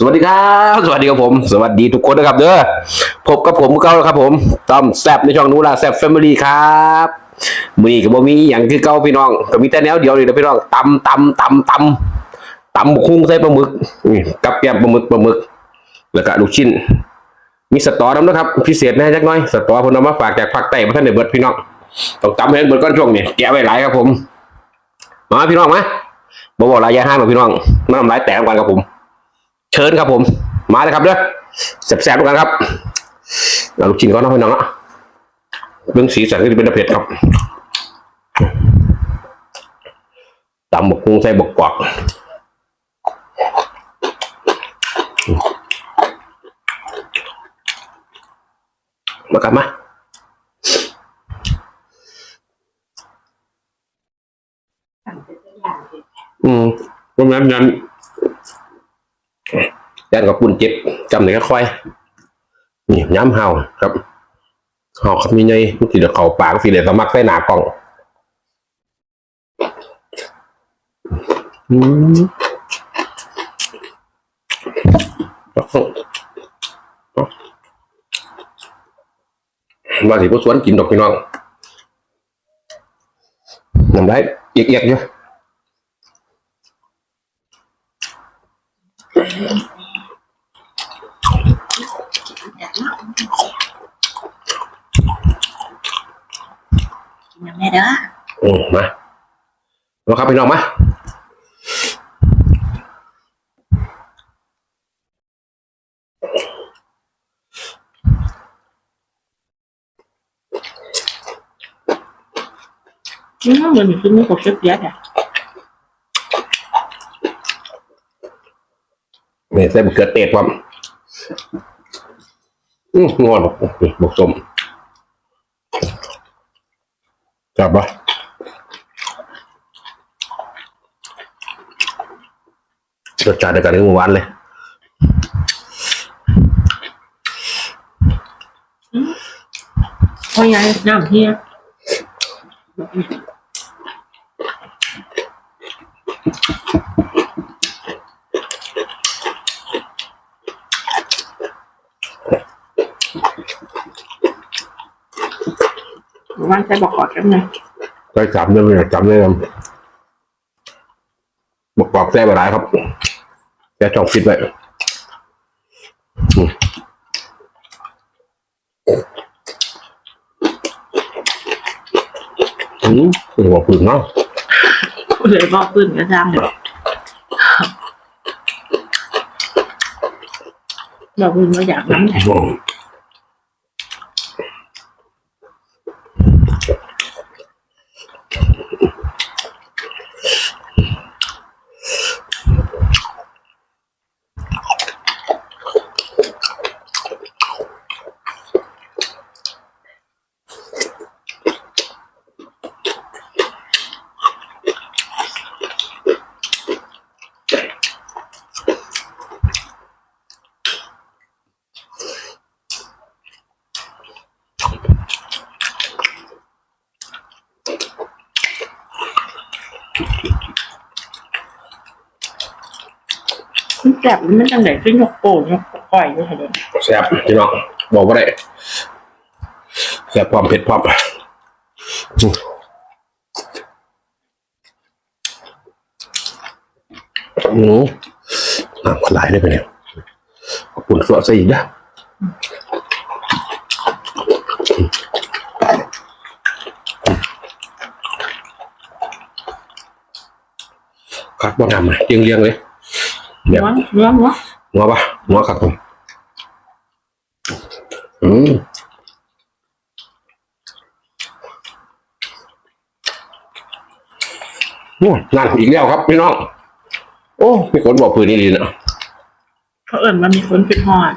สวัสดีครับ สวัสดีครับผม สวัสดีทุกคนนะครับเด้อพบกับผมเก่าแล้วครับผมต้อมแซบในช่องนู้นล่าแซบแฟมิลี่ครับมือก็บ่มีอย่างคือเก่าพี่น้องก็มีแต่แนวเดียวเลยนะพี่น้องตำตำตำตำตำบุกคุ้งใส่ปลาหมึกกับแกมปลาหมึกปลาหมึก แล้วก็ลูกชิ้น มีสตอน้ำนะครับ พิเศษน่จักหน่อยสตอเพนเอามาฝากจากภาคใต้มาท่านในเบิดพี่น้องต้องตำให้เบิดก้อนช่วงนี้แกะไว้หลายครับผมมาพี่น้องมาบ่บอกหลายยาห้างหรอกพี่น้องน้ำลายแตกกันครับผม เชิญครับผม มาเลยครับเด้อแสบๆกันครับเอาลูกชิ้นก่อนนะพี่น้องอะเรื่องสีสันก็จะเป็นเผ็ดครับตำบกกุ้งใส่บกกวากมากลับมาอืมประมาณนั้น ยันกับปุ่นเจ็บจำไหนก็ค่อยนี่ย้ำเห่าครับเห่าครับมีไงมันสิเดี๋ยวเขาปากสิเดี๋ยวสมักใส่หนากล่องอืมว่าสิผู้สวนกินดอกพี่น้องนำได้เอียกๆอยู่กิน แม่เด้ออืมมามาครับพี่น้องมาอืมมันคือมีกบเสียดอะเนี่ยใส่มะเขือเทศความอืมงอนบอกนี่บกสม จับปะรสชาติเดียวกันกับเมื่อวานเลย พ่อยังน้ำเฮีย วันใส่บอกกอดกันไงใส่สามเดือนเลยจำได้ครับบอกปอกแซ่บหลายครับแกจองฟิตไว้อืมอืมหัวปืนเนาะเลยบอกปืนกระซังเลยบอกปืนมาอยากน้ำแข็ง อื มันแสบมันจังไหนขึ้นยกโป่งยกก่อยยค่ะเด็กแซ่บพี่น้องบอกว่าได้แซ่บความเผ็ดความอืมอืมน้ำขลายได้ไปเนี่ยขอบคุณสวัสดีนะครั บบ่นำเลยเรียงเรียงๆเลยเดี๋ยวเนื้อเนื้อเนื้องัวปะงัวครับผมอืมโอ้งานอีกแล้วครับพี่น้อง โอ้มีคนบอกปืนนี่ดีนะเขาเอิ่นมันมีคนเป็นหอด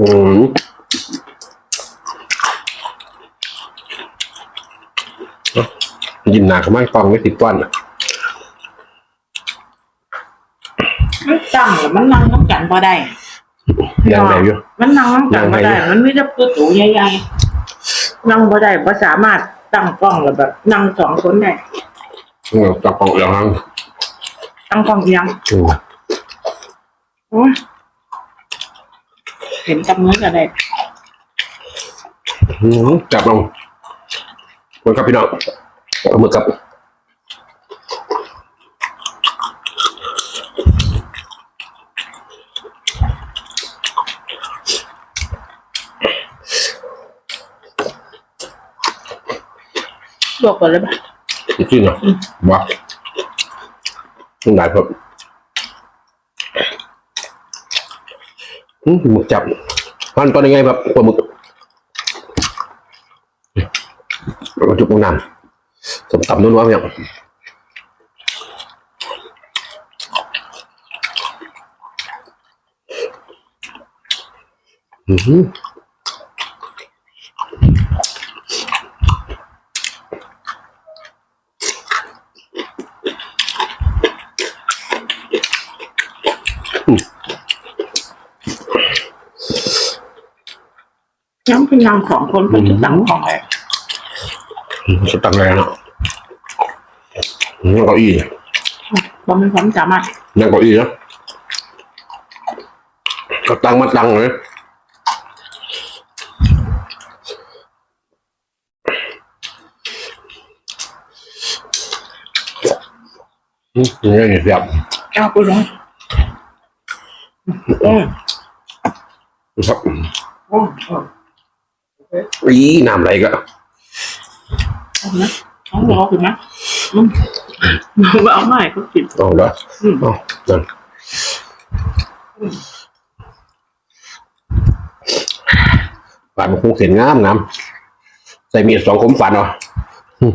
อืม ยินหนาเขาไม่ตองไม่ติดก้อนอะมันจังหรือมันนั่งน้ำกันพอได้ยังไงอยู่ มันนั่งน้ำกันพอได้ยังไงมันไม่ได้ประตูใหญ่ๆนั่งพอได้พอสามารถตั้งกล้องแล้วแบบนั่งสองคนได้เออจับปองอย่างนั้นตั้งกล้องเอียงอืมโอ้ยเห็นกับมือกันได้อืมจับลงมันครับพี่น้อง เอามือกับลวกก่อนเลยปะจริงเหรอว้าต้องได้ครับอืมหมึกจับมันตอนยังไงแบบปลาหมึกเรามาจุกลงน้ำ สมตำนุ่นวะเนี่ยอือหือน้ำเป็นนางสองคนก็จะตั้งกล้องเลยสตังแรงเนาะ นั่งเก้าอี้เรามีความสามารถนั่งเก้าอี้นะก็ตังมาตังเลยอืมนี่ไงแบบเอาไปเลยโอ้ยครับโอ้ยโอ้ยอีน้ำไหลก็เอานะเอารอถึงนะอืม มันเอาไม่เขากินเอาละอืมเอานั่นฝันมันคงเสียงงามงามใส่มีดสองคมฝันเหรออืม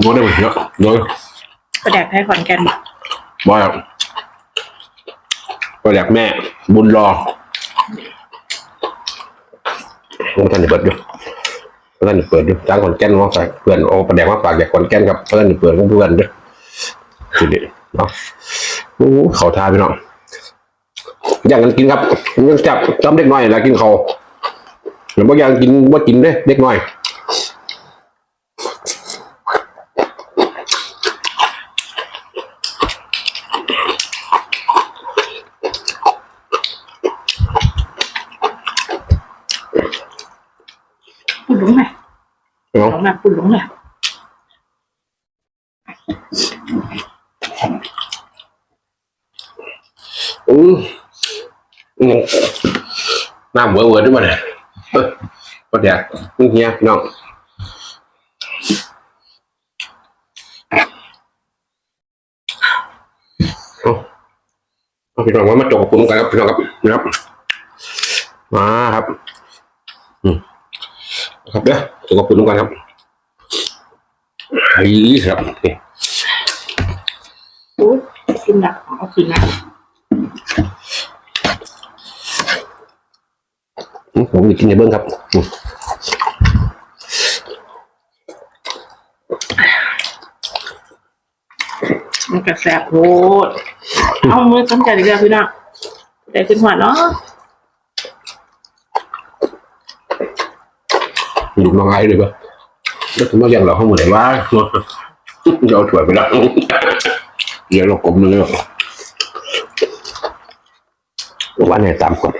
โน้ตได้ไหมเนาะโน้ตกระแดกให้ขอนแก่นบ่บ่อยก็อยากแม่ บุญรอ ลงท่านเปิดอยู่ท่านเปิดอยู่จ้างขอนแก่นมาฝากเพื่อนโอ้ประเดี๋ยวมาฝากอยากขอนแก่นกับเพื่อนเปิดของเพื่อนด้วยสิเด็เนาะโอ้เขาทาพี่นาะอย่างกันกินครับยังจับจำเด็กน้อยแล้วกินเขาหรือบางอย่างกินว่ากินเด้เด็กน้อย พูดหลงไหม เนาะหลงไหมพูดหลงอืมอืมน้ำเวอร์เวอร์ด้วยมันเนี่ยก็เดี๋ยวมึงเฮียพี่น้องพี่น้องว่ามาจบกับคุณกันครับพี่น้องครับนะครับมาครับ อืมครับเด้อจบกับคุณกันครับ ไอ้ครับนี่โอ้ยกินหนักเอากินหนักอืมผมอยากกินในเบิ้งครับอืมมันกระแสบโหดเอามือตั้งใจดีกว่าพี่น้องได้ขึ้นหัวเนาะหลุดน้องไอ้เลยปะ แล้วถึงมาเรียงเราข้างมือไหนวะจะเอาถั่วไปแล้วเดี๋ยวเรากลมนึงเลยว่าเนี่ยตามกฎ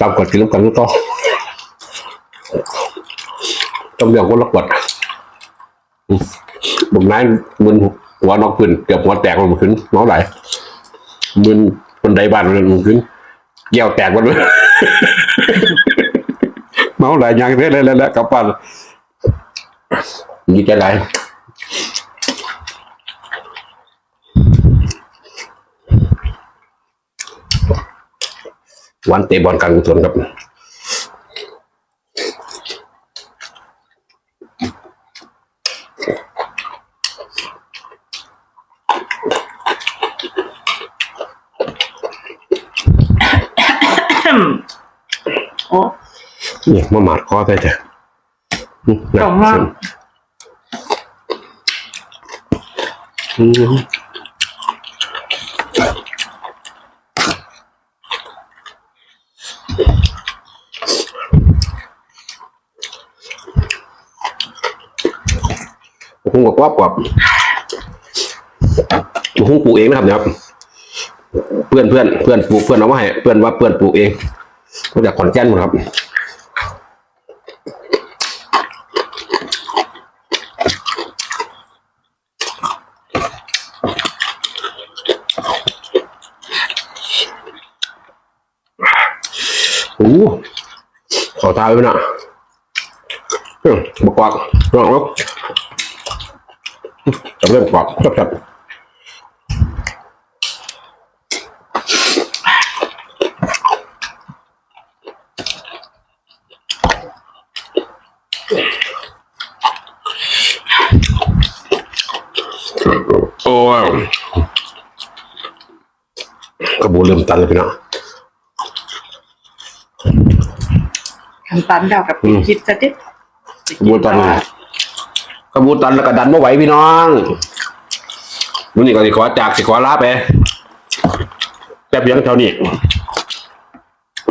ตามกฎกินแล้วกันก็ต้องต้องเรียกว่าละกฎบุกนั้นมึนหัวนอกปืนเกือบหัวแตกมันขึ้นน้องไหลมึนคนใดบ้านมันขึ้นแก้วแตกมันเลย เมาหลายอย่างเรื่อยๆแล้วกลับบ้านมีใจไรวันเตะบอลกลางกุศลครับโอ้ เนี่ยมาหมาดคอไปเถอะหนะอืมหุงกับกวบกับหุงปลูกเองนะครับเนี่ยครับ เพื่อนเพื่อนเพื่อนปลูกเพื่อนเอามาให้เพื่อนว่าเพื่อนปลูกเองมาจากขอนแก่นครับ โอ้ขอทายไว้นะเฮ้ยบกกวักลองแล้วจับเรื่องกวักจับจับโอ้ยกระบูเริ่มตันเลยพี่น้อง ทำตันเดากับคิดจะดิกระบูตันกระบูตันแล้วก็ดันไม่ไหวพี่น้องวันนี้ก็สิขอจากสิขอลาไปแป๊บเดียังเท่านี้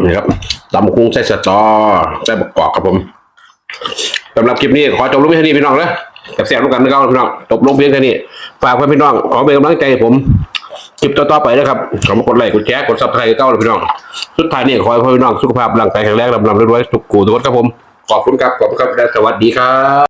นี่ครับตำคุ้งใส่สตอใส่บกกอกครับผมสำหรับคลิปนี้ขอจบลงเพียงเท่านี้พี่น้องนะกับแซมกันนะครับพี่น้องจบลงเพียงแค่นี้ฝากไว้พี่น้องขอเป็นกำลังใจให้ผม คลิปต่อๆไปนะครับขอมากดไลค์กดแชร์กดซับสไครต์เก้าเลยพี่น้อง สุดท้ายนี่ขอให้พี่น้องสุขภาพร่างกายแข็งแรงลำลำรวยๆทุกกูทุกคนครับผม ขอบคุณครับ ขอบคุณครับและสวัสดีครับ